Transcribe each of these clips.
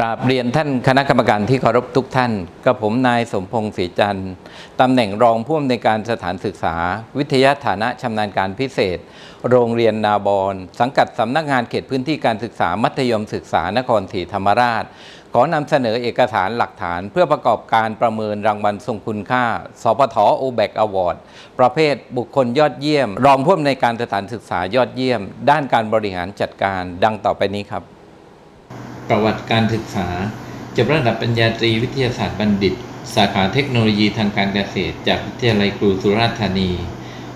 กราบเรียนท่านคณะกรรมการที่เคารพทุกท่าน กับผมนายสมพงศ์ศรีจันทร์ตำแหน่งรองผู้อำนวยการสถานศึกษา วิทยาฐานะชำนาญการพิเศษ โรงเรียนนาบอนสังกัดสำนักงานเขตพื้นที่การศึกษามัธยมศึกษานครศรีธรรมราช ขอนำเสนอเอกสารหลักฐาน เพื่อประกอบการประเมินรางวัลทรงคุณค่า สพทโอแบกอวอร์ดประเภทบุคคลยอดเยี่ยม รองผู้อำนวยการสถานศึกษายอดเยี่ยม ด้านการบริหารจัดการดังต่อไปนี้ครับ ประวัติการศึกษาจบระดับปริญญาตรีวิทยาศาสตร์บัณฑิต สาขาเทคโนโลยีทางการเกษตร จากวิทยาลัยครูสุราษฎร์ธานี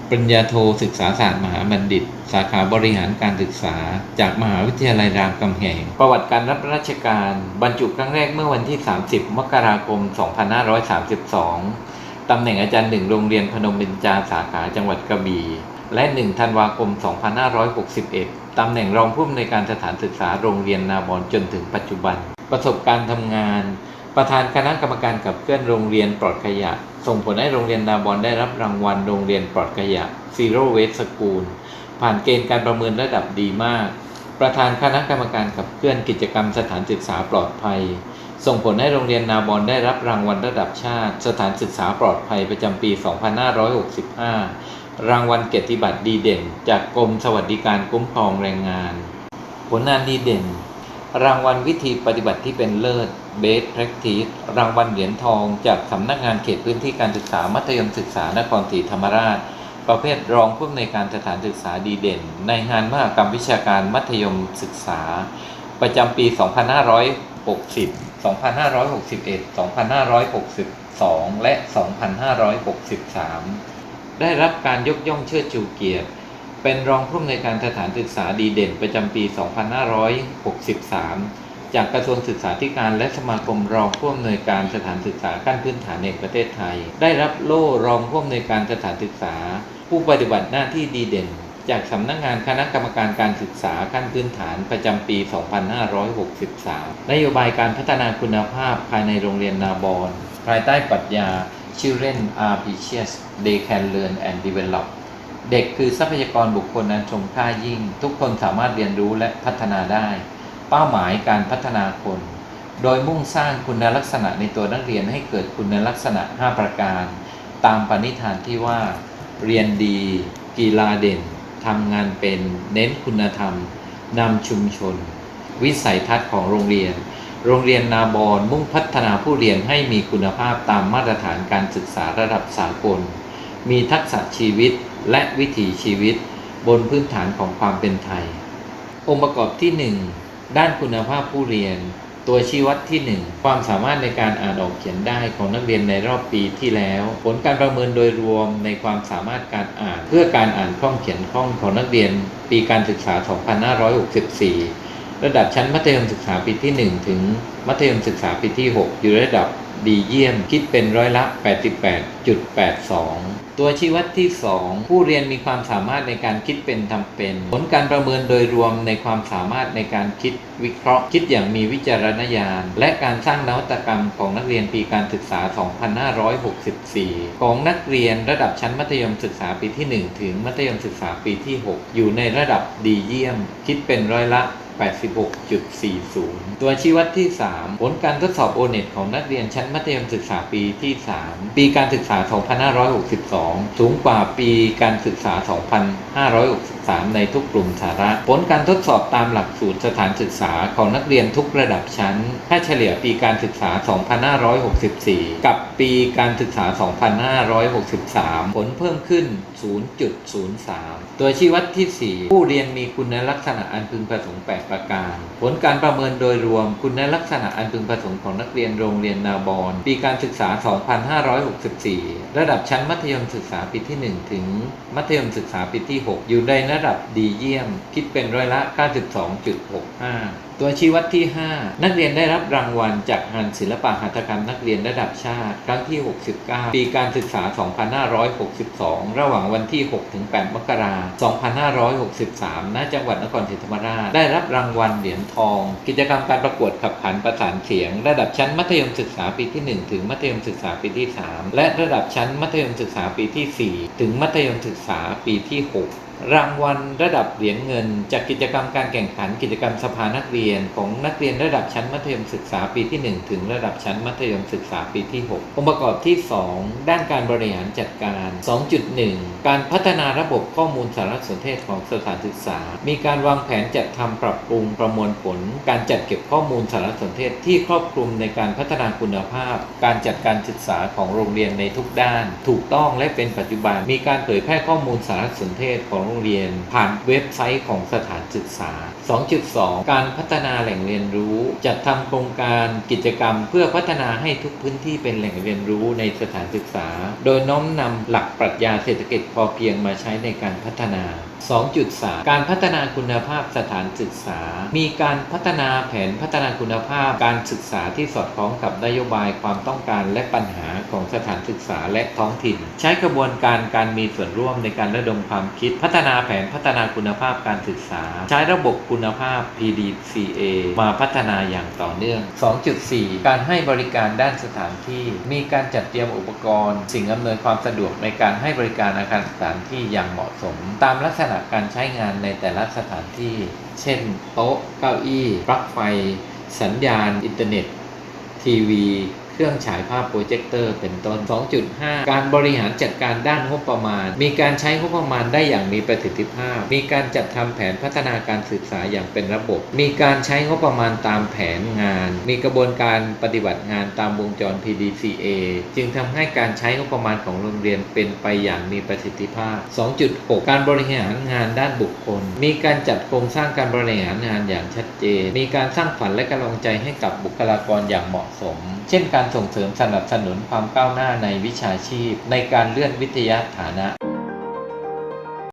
ปริญญาโทศึกษาศาสตร์มหาบัณฑิต สาขาบริหารการศึกษา จากมหาวิทยาลัยรามคำแหง ประวัติการรับราชการ บรรจุครั้งแรกเมื่อวันที่ 30 มกราคม 2532 ตำแหน่งอาจารย์หนึ่งโรงเรียนพนมเบญจาสาขาจังหวัดกระบี่ และ 1 ธันวาคม 2561 ตำแหน่งรองผู้อำนวยการสถานศึกษาโรงเรียนนาบอนจนถึงปัจจุบัน ประสบการณ์ทำงาน ประธานคณะกรรมการกับเคลื่อนโรงเรียนปลอดขยะ ส่งผลให้โรงเรียนนาบอนได้รับรางวัลโรงเรียนปลอดขยะ Zero Waste School ผ่านเกณฑ์การประเมินระดับดีมาก ประธานคณะกรรมการขับเคลื่อนกิจกรรมสถานศึกษาปลอดภัย ส่งผลให้โรงเรียนนาบอนได้รับรางวัลระดับชาติ สถานศึกษาปลอดภัยประจำปี 2565 รางวัลเกียรติบัตรดีเด่น จากกรมสวัสดิการคุ้มครองแรงงาน ผลงานดีเด่น รางวัลวิธีปฏิบัติที่เป็นเลิศ Best Practice รางวัลเหรียญทองจากสำนักงานเขตพื้นที่การศึกษามัธยมศึกษานครศรีธรรมราช ประเภทรองผู้อำนวยการสถานศึกษาดีเด่น ในงานมหกรรมวิชาการมัธยมศึกษา ประจำปี 2560 2561 2562 และ 2563 ได้รับการยกย่องเชิดชูเกียรติ เป็นรองผู้อำนวยการสถานศึกษาดีเด่นประจำปี 2563 จากกระทรวงศึกษาธิการและสมาคมรองผู้อำนวยการสถานศึกษาขั้นพื้นฐานแห่งประเทศไทย ได้รับโล่รองผู้อำนวยการสถานศึกษา ผู้ปฏิบัติหน้าที่ดีเด่น จากสำนักงานคณะกรรมการการศึกษาขั้นพื้นฐานประจำปี 2563 นโยบายการพัฒนาคุณภาพภายในโรงเรียนนาบอนภายใต้ปรัชญา Children are precious they can learn and develop เด็กคือทรัพยากรบุคคลนั้นชมค่ายิ่ง ทุกคนสามารถเรียนรู้และพัฒนาได้ เป้าหมายการพัฒนาคน โดยมุ่งสร้างคุณลักษณะในตัวนักเรียนให้เกิดคุณลักษณะ 5 ประการ ตามปณิธานที่ว่า เรียนดี กีฬาเด่นทำงานเป็น เน้นคุณธรรมนำชุมชน วิสัยทัศน์ของโรงเรียน โรงเรียนนาบอนมุ่งพัฒนาผู้เรียนให้มีคุณภาพตามมาตรฐานการศึกษาระดับสากล มีทักษะชีวิตและวิถีชีวิต บนพื้นฐานของความเป็นไทย องค์ประกอบที่ 1 ด้านคุณภาพผู้เรียน ตัวชี้วัดที่ 1 ความสามารถในการอ่านออกเขียนได้ของนักเรียนในรอบปีที่แล้ว ผลการประเมินโดยรวมในความสามารถการอ่าน เพื่อการอ่านคล่องเขียนคล่องของนักเรียน ปีการศึกษา 2564 ระดับชั้นมัธยมศึกษาปีที่ 1 ถึงมัธยมศึกษาปีที่ 6 อยู่ระดับดีเยี่ยมคิดเป็นร้อยละ 88.82 ตัวชี้วัดที่ 2 ผู้เรียนมีความสามารถในการคิดเป็นทำเป็น ผลการประเมินโดยรวมในความสามารถในการคิดวิเคราะห์ คิดอย่างมีวิจารณญาณ และการสร้างนวัตกรรมของนักเรียนปีการศึกษา 2564 ของนักเรียนระดับชั้นมัธยมศึกษาปีที่ 1 ถึงมัธยมศึกษาปีที่ 6 อยู่ในระดับดีเยี่ยม คิดเป็นร้อยละ 86.40 ตัวชี้วัดที่ 3 ผลการทดสอบโอเน็ตของนักเรียนชั้นมัธยมศึกษาปีที่ 3 ปีการศึกษา 2562 สูงกว่าปีการศึกษา 3 ในทุกกลุ่มสาระ ผลการทดสอบตามหลักสูตรสถานศึกษาของนักเรียนทุกระดับชั้นค่าเฉลี่ยปีการศึกษา 2564 กับปีการศึกษา 2563 ผลเพิ่มขึ้น 0.03 ตัวชี้วัดที่ 4 ผู้เรียนมีคุณลักษณะอันพึงประสงค์ 8 ประการ ผลการประเมินโดยรวมคุณลักษณะอันพึงประสงค์ของนักเรียนโรงเรียนนาบอนปีการศึกษา 2564 ระดับชั้นมัธยมศึกษาปีที่ 1 ถึงมัธยมศึกษาปีที่ 6 อยู่ในระดับดีเยี่ยม คิดเป็นร้อยละ 92.65 ตัวชี้วัดที่ 5 นักเรียนได้รับรางวัลจากงานศิลปะหัตถกรรมนักเรียนระดับชาติ ครั้งที่ 69 ปีการศึกษา 2562 ระหว่างวันที่ 6-8 มกราคม 2563 ณ จังหวัดนครศรีธรรมราช ได้รับรางวัลเหรียญทอง กิจกรรมการประกวดขับขันประสานเสียง ระดับชั้นมัธยมศึกษาปีที่ 1 ถึงมัธยมศึกษาปีที่ 3 และระดับชั้นมัธยมศึกษาปีที่ 4 ถึงมัธยมศึกษาปีที่ 6 รางวัลระดับเหรียญเงิน จากกิจกรรมการแข่งขันกิจกรรมสภานักเรียน ของนักเรียนระดับชั้นมัธยมศึกษาปีที่ 1 ถึงระดับชั้นมัธยมศึกษาปีที่ 6 องค์ประกอบที่ 2 ด้านการบริหารจัดการ 2.1 การพัฒนาระบบข้อมูลสารสนเทศของสถานศึกษา มีการวางแผนจัดทำปรับปรุงประมวลผล การจัดเก็บข้อมูลสารสนเทศที่ครอบคลุมในการพัฒนาคุณภาพ การจัดการศึกษาของโรงเรียนในทุกด้าน ถูกต้องและเป็นปัจจุบันมีการเผยแพร่ข้อมูลสารสนเทศของโรงเรียน ผ่านเว็บไซต์ของสถานศึกษา 2.2 การพัฒนาแหล่งเรียนรู้ จัดทำโครงการกิจกรรม เพื่อพัฒนาให้ทุกพื้นที่เป็นแหล่งเรียนรู้ในสถานศึกษา โดยน้อมนำหลักปรัชญาเศรษฐกิจพอเพียงมาใช้ในการพัฒนา 2.3 การพัฒนาคุณภาพสถานศึกษา มีการพัฒนาแผนพัฒนาคุณภาพการศึกษาที่สอดคล้องกับนโยบายความต้องการและปัญหา ของสถานศึกษาและท้องถิ่น ใช้กระบวนการการมีส่วนร่วมในการระดมความคิด พัฒนาแผนพัฒนาคุณภาพการศึกษา ใช้ระบบคุณภาพ PDCA มาพัฒนาอย่างต่อเนื่อง 2.4 การให้บริการด้านสถานที่ มีการจัดเตรียมอุปกรณ์ สิ่งอำนวยความสะดวกในการให้บริการอาคารสถานที่อย่างเหมาะสม ตามลักษณะการใช้งานในแต่ละสถานที่ เช่น โต๊ะ เก้าอี้ ปลั๊กไฟ สัญญาณ อินเทอร์เน็ต ทีวี เครื่องฉายภาพโปรเจคเตอร์เป็นต้น 2.5 การบริหารจัดการด้านงบประมาณ มีการใช้งบประมาณได้อย่างมีประสิทธิภาพ มีการจัดทำแผนพัฒนาการศึกษาอย่างเป็นระบบ มีการใช้งบประมาณตามแผนงาน มีกระบวนการปฏิบัติงานตามวงจร PDCA จึงทำให้การใช้งบประมาณของโรงเรียนเป็นไปอย่างมีประสิทธิภาพ 2.6 การบริหารงานด้านบุคคล มีการจัดโครงสร้างการบริหารงานอย่างชัดเจน มีการสร้างฝันและกำลังใจให้กับบุคลากรอย่างเหมาะสม เช่นการส่งเสริมสนับสนุนความก้าวหน้าในวิชาชีพ ในการเลื่อนวิทยาฐานะ